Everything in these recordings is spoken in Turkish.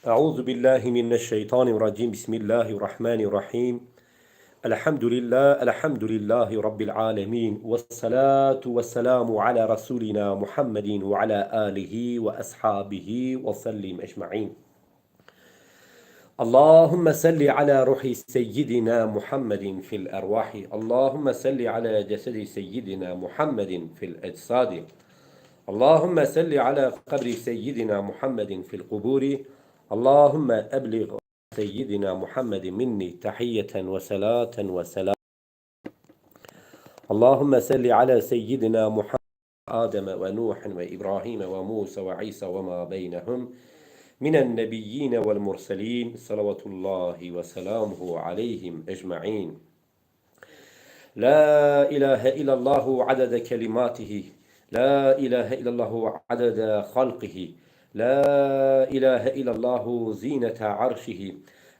أعوذ بالله من الشيطان الرجيم. بسم الله الرحمن الرحيم. الحمد لله الحمد لله رب العالمين والصلاة والسلام على رسولنا محمد وعلى آله وأصحابه وسلم أجمعين. اللهم صل على روح سيدنا محمد في الأرواح. اللهم صل على جسد سيدنا محمد في الأجساد. اللهم صل على قبر سيدنا محمد في القبور. اللهم أبلغ سيدنا محمد مني تحية وصلاة وسلام. اللهم صل على سيدنا محمد آدم ونوح وإبراهيم وموسى وعيسى وما بينهم من النبيين والمرسلين صلوات الله وسلامه عليهم أجمعين. لا إله إلا الله عدد كلماته. لا إله إلا الله عدد خلقه. لا إله إلا الله زينة عرشه.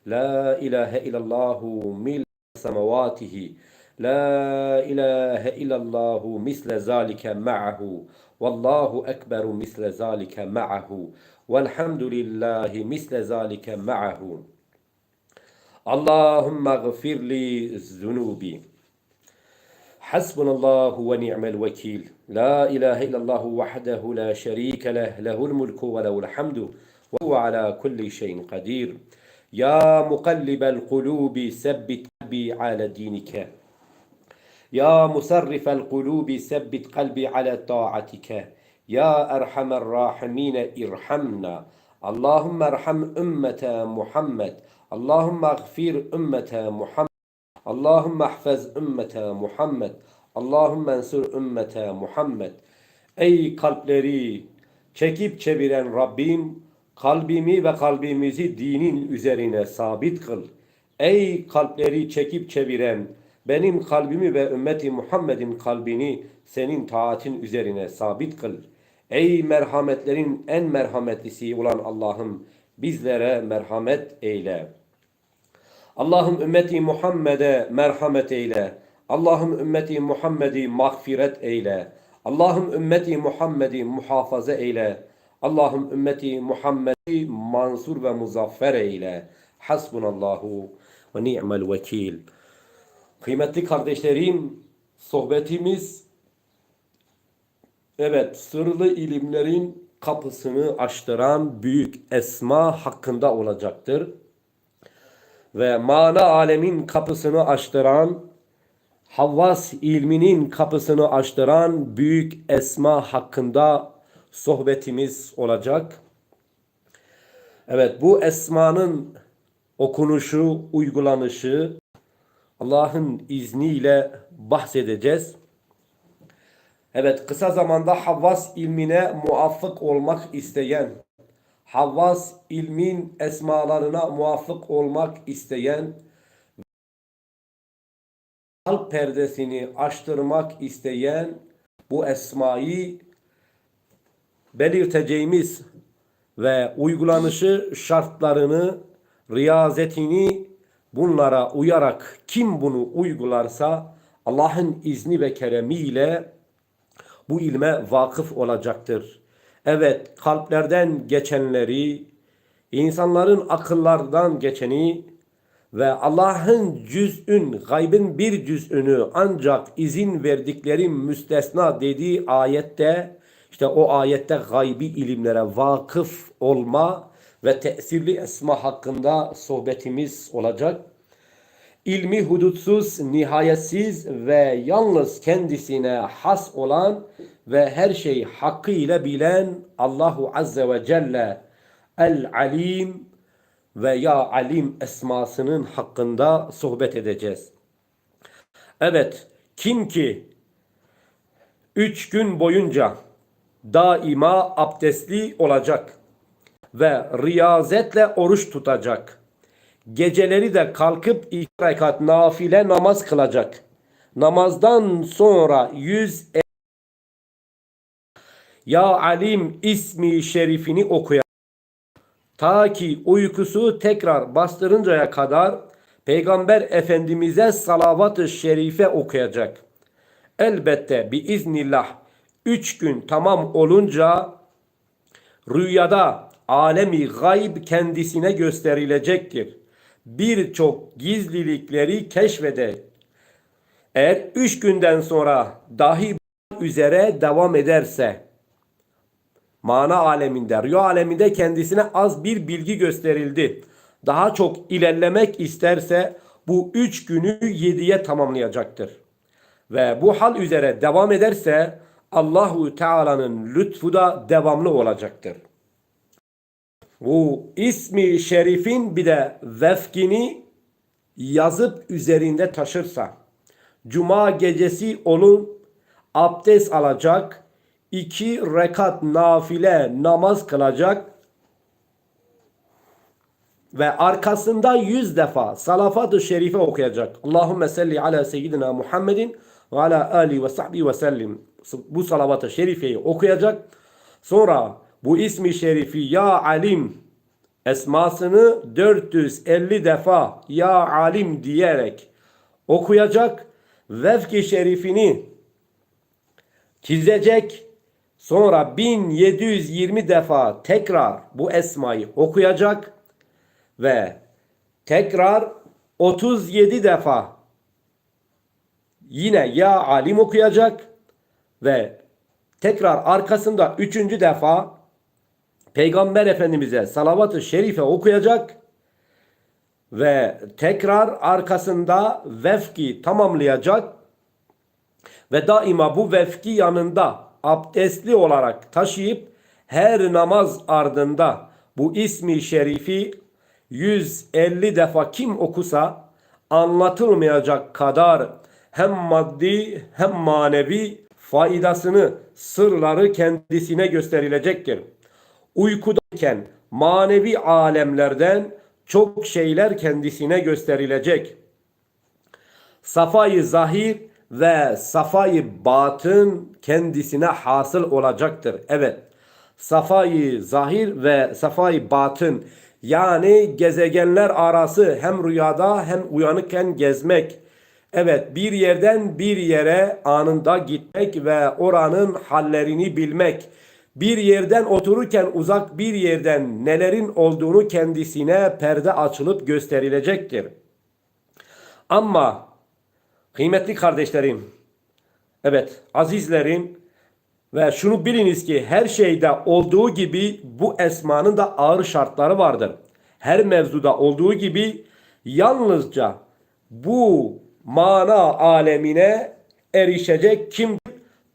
لا إله إلا الله ملء سمواته. لا إله إلا الله مثل ذلك معه. والله أكبر مثل ذلك معه. والحمد لله مثل ذلك معه. اللهم اغفر لي ذنوبي. حسبنا الله ونعم الوكيل. لا إله إلا الله وحده لا شريك له له الملك وله الحمد وهو على كل شيء قدير. يا مقلب القلوب ثبت قلبي على دينك. يا مصرف القلوب ثبت قلبي على طاعتك. يا أرحم الراحمين ارحمنا. اللهم ارحم أمة محمد. اللهم اغفر أمة محمد. Allahümme ahfez ümmete Muhammed. Allahümme ensur ümmete Muhammed. Ey kalpleri çekip çeviren Rabbim kalbimi ve kalbimizi dinin üzerine sabit kıl. Ey kalpleri çekip çeviren benim kalbimi ve ümmeti Muhammed'in kalbini senin taatin üzerine sabit kıl. Ey merhametlerin en merhametlisi olan Allah'ım bizlere merhamet eyle.'' Allah'ım ümmeti Muhammed'e merhamet eyle. Allah'ım ümmeti Muhammed'i mağfiret eyle. Allah'ım ümmeti Muhammed'i muhafaza eyle. Allah'ım ümmeti Muhammed'i mansur ve muzaffer eyle. Hasbunallahu ve ni'mel vekil. Kıymetli kardeşlerim, sohbetimiz evet sırlı ilimlerin kapısını açtıran büyük esma hakkında olacaktır ve mana alemin kapısını açtıran, Havvas ilminin kapısını açtıran büyük esma hakkında sohbetimiz olacak. Evet bu esmanın okunuşu, uygulanışı Allah'ın izniyle bahsedeceğiz. Evet kısa zamanda Havvas ilmine muvaffak olmak isteyen Havvas ilmin esmalarına muvaffak olmak isteyen kalp perdesini açtırmak isteyen bu esmayı belirteceğimiz ve uygulanışı şartlarını riyazetini bunlara uyarak kim bunu uygularsa Allah'ın izni ve keremiyle bu ilme vakıf olacaktır. Evet, kalplerden geçenleri, insanların akıllardan geçeni ve Allah'ın cüz'ün, gaybın bir cüz'ünü ancak izin verdikleri müstesna dediği ayette, işte o ayette gaybi ilimlere vakıf olma ve tesirli esma hakkında sohbetimiz olacak. İlmi hudutsuz, nihayetsiz ve yalnız kendisine has olan ve her şey hakkıyla bilen Allahu Azze ve Celle El-Alim ve Ya Alim esmasının hakkında sohbet edeceğiz. Evet, kim ki üç gün boyunca daima abdestli olacak ve riyazetle oruç tutacak. Geceleri de kalkıp iki rekat nafile namaz kılacak. Namazdan sonra yüz ya Alim ismi şerifini okuyacak. Ta ki uykusu tekrar bastırıncaya kadar Peygamber Efendimiz'e salavat-ı şerife okuyacak. Elbette biiznillah üç gün tamam olunca rüyada alemi gayb kendisine gösterilecektir. Birçok gizlilikleri keşfedecek. Eğer üç günden sonra dahi üzere devam ederse mana aleminde, rüya aleminde kendisine az bir bilgi gösterildi. Daha çok ilerlemek isterse bu üç günü yediye tamamlayacaktır. Ve bu hal üzere devam ederse Allahu Teala'nın lütfu da devamlı olacaktır. Bu ismi şerifin bir de vefkini yazıp üzerinde taşırsa Cuma gecesi onun abdest alacak, iki rekat nafile namaz kılacak ve arkasında yüz defa salafat-ı şerife okuyacak. Allahümme salli ala seyyidina Muhammedin ve ala ali ve sahbihi ve sellim. Bu salavat-ı şerifeyi okuyacak. Sonra bu ismi şerifi ya alim esmasını 450 defa ya alim diyerek okuyacak. Vefki şerifini çizecek. Sonra 1720 defa tekrar bu esmayı okuyacak ve tekrar 37 defa yine ya alim okuyacak ve tekrar arkasında üçüncü defa Peygamber Efendimiz'e salavat-ı şerife okuyacak ve tekrar arkasında vefki tamamlayacak ve daima bu vefki yanında abdestli olarak taşıyıp her namaz ardında bu ismi şerifi 150 defa kim okusa anlatılmayacak kadar hem maddi hem manevi faydasını, sırları kendisine gösterilecektir. Uykudayken manevi alemlerden çok şeyler kendisine gösterilecek. Safayı zahir ve safayı batın kendisine hasıl olacaktır. Evet. Safayı zahir ve safayı batın yani gezegenler arası hem rüyada hem uyanıkken gezmek. Evet bir yerden bir yere anında gitmek ve oranın hallerini bilmek. Bir yerden otururken uzak bir yerden nelerin olduğunu kendisine perde açılıp gösterilecektir. Ama kıymetli kardeşlerim, evet azizlerim ve şunu biliniz ki her şeyde olduğu gibi bu esmanın da ağır şartları vardır. Her mevzuda olduğu gibi yalnızca bu mana alemine erişecek kim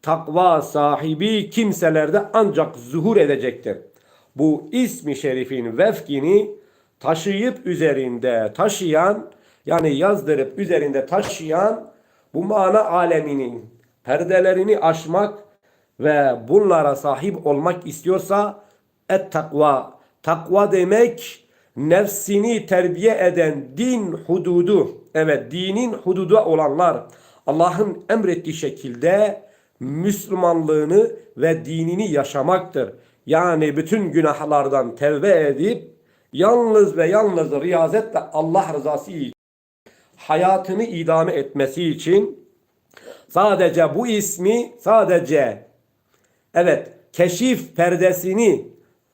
takva sahibi kimselerde ancak zuhur edecektir. Bu ismi şerifin vefkini taşıyıp üzerinde taşıyan yani yazdırıp üzerinde taşıyan bu mana aleminin perdelerini aşmak ve bunlara sahip olmak istiyorsa et takva. Takva demek nefsini terbiye eden din hududu. Evet dinin hududu olanlar Allah'ın emrettiği şekilde Müslümanlığını ve dinini yaşamaktır. Yani bütün günahlardan tevbe edip yalnız ve yalnız riyazetle Allah rızası için hayatını idame etmesi için sadece bu ismi sadece evet keşif perdesini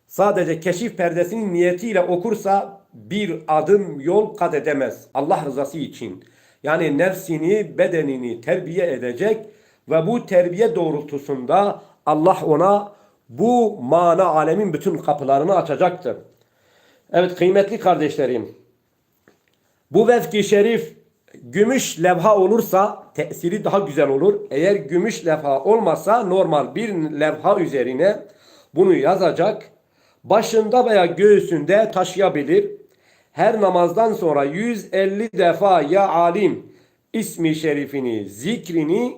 sadece keşif perdesinin niyetiyle okursa bir adım yol kat edemez. Allah rızası için. Yani nefsini, bedenini terbiye edecek ve bu terbiye doğrultusunda Allah ona bu mana alemin bütün kapılarını açacaktır. Evet kıymetli kardeşlerim. Bu vefki şerif gümüş levha olursa tesiri daha güzel olur. Eğer gümüş levha olmasa normal bir levha üzerine bunu yazacak. Başında veya göğsünde taşıyabilir. Her namazdan sonra 150 defa ya alim ismi şerifini, zikrini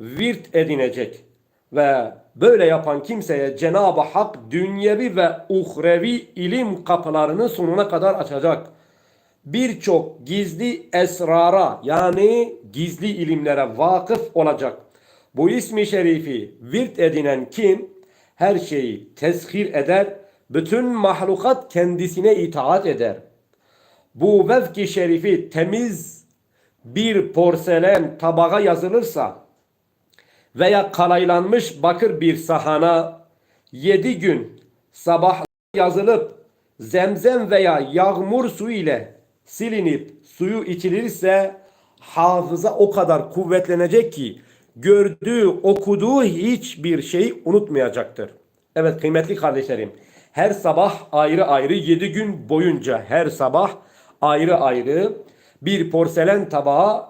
virt edinecek. Ve böyle yapan kimseye Cenab-ı Hak dünyevi ve uhrevi ilim kapılarını sonuna kadar açacak. Birçok gizli esrara yani gizli ilimlere vakıf olacak. Bu ismi şerifi virt edinen kim her şeyi tezhir eder, bütün mahlukat kendisine itaat eder. Bu vefki şerifi temiz bir porselen tabağa yazılırsa veya kalaylanmış bakır bir sahana yedi gün sabah yazılıp zemzem veya yağmur suyu ile silinip suyu içilirse hafıza o kadar kuvvetlenecek ki gördüğü, okuduğu hiçbir şeyi unutmayacaktır. Evet kıymetli kardeşlerim, her sabah ayrı ayrı 7 gün boyunca her sabah ayrı ayrı bir porselen tabağı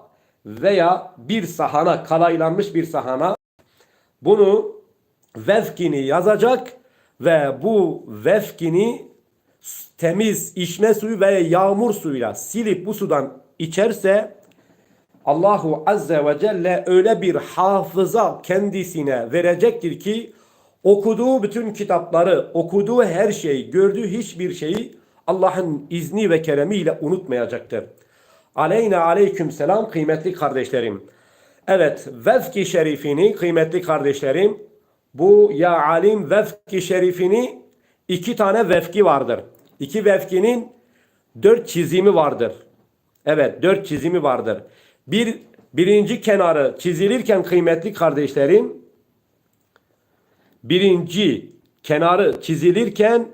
veya bir sahana, kalaylanmış bir sahana bunu vefkini yazacak ve bu vefkini temiz içme suyu ve yağmur suyuyla silip bu sudan içerse Allahu Azze ve Celle öyle bir hafıza kendisine verecektir ki okuduğu bütün kitapları, okuduğu her şeyi, gördüğü hiçbir şeyi Allah'ın izni ve keremiyle unutmayacaktır. Aleyna aleyküm selam kıymetli kardeşlerim. Evet, vefki şerifini kıymetli kardeşlerim, bu ya alim vefki şerifini iki tane vefki vardır. İki vefkinin dört çizimi vardır. Evet, dört çizimi vardır. Bir birinci kenarı çizilirken kıymetli kardeşlerim, birinci kenarı çizilirken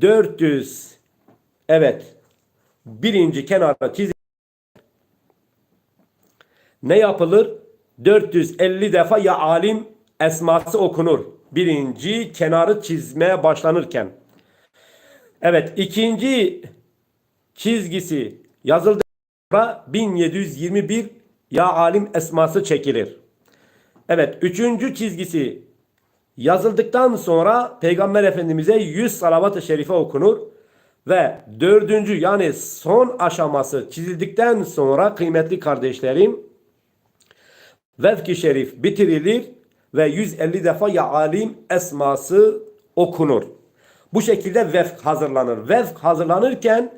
400 evet birinci kenarı çizil ne yapılır? 450 defa ya alim esması okunur. Birinci kenarı çizmeye başlanırken. Evet ikinci çizgisi yazıldı. 1721 ya alim esması çekilir. Evet üçüncü çizgisi yazıldıktan sonra Peygamber Efendimiz'e 100 salavat-ı şerife okunur. Ve dördüncü yani son aşaması çizildikten sonra kıymetli kardeşlerim Vefki Şerif bitirilir ve 150 defa ya alim esması okunur. Bu şekilde vefk hazırlanır. Vefk hazırlanırken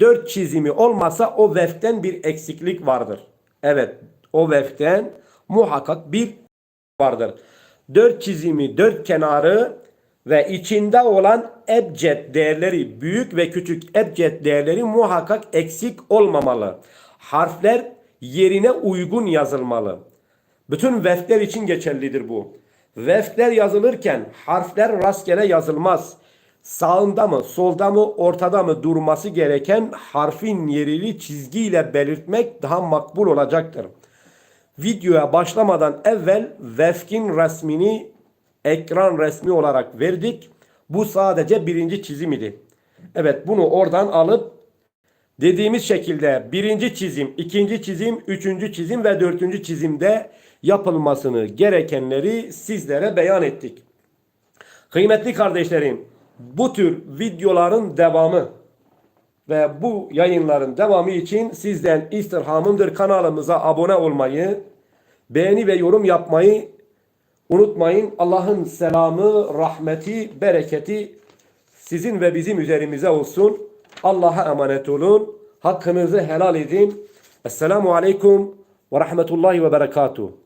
dört çizimi olmasa o vefkten bir eksiklik vardır. Evet o vefkten muhakkak bir vardır. Dört çizimi, dört kenarı ve içinde olan ebced değerleri, büyük ve küçük ebced değerleri muhakkak eksik olmamalı. Harfler yerine uygun yazılmalı. Bütün vefkler için geçerlidir bu. Vefkler yazılırken harfler rastgele yazılmaz. Sağında mı, solda mı, ortada mı durması gereken harfin yerini çizgiyle belirtmek daha makbul olacaktır. Videoya başlamadan evvel vefkin resmini ekran resmi olarak verdik. Bu sadece birinci çizim idi. Evet bunu oradan alıp dediğimiz şekilde birinci çizim, ikinci çizim, üçüncü çizim ve dördüncü çizimde yapılmasını gerekenleri sizlere beyan ettik. Kıymetli kardeşlerim, bu tür videoların devamı ve bu yayınların devamı için sizden istirhamımdır. Kanalımıza abone olmayı, beğeni ve yorum yapmayı unutmayın. Allah'ın selamı, rahmeti, bereketi sizin ve bizim üzerimize olsun. Allah'a emanet olun. Hakkınızı helal edin. Esselamu Aleyküm ve Rahmetullahi ve Berekatuhu.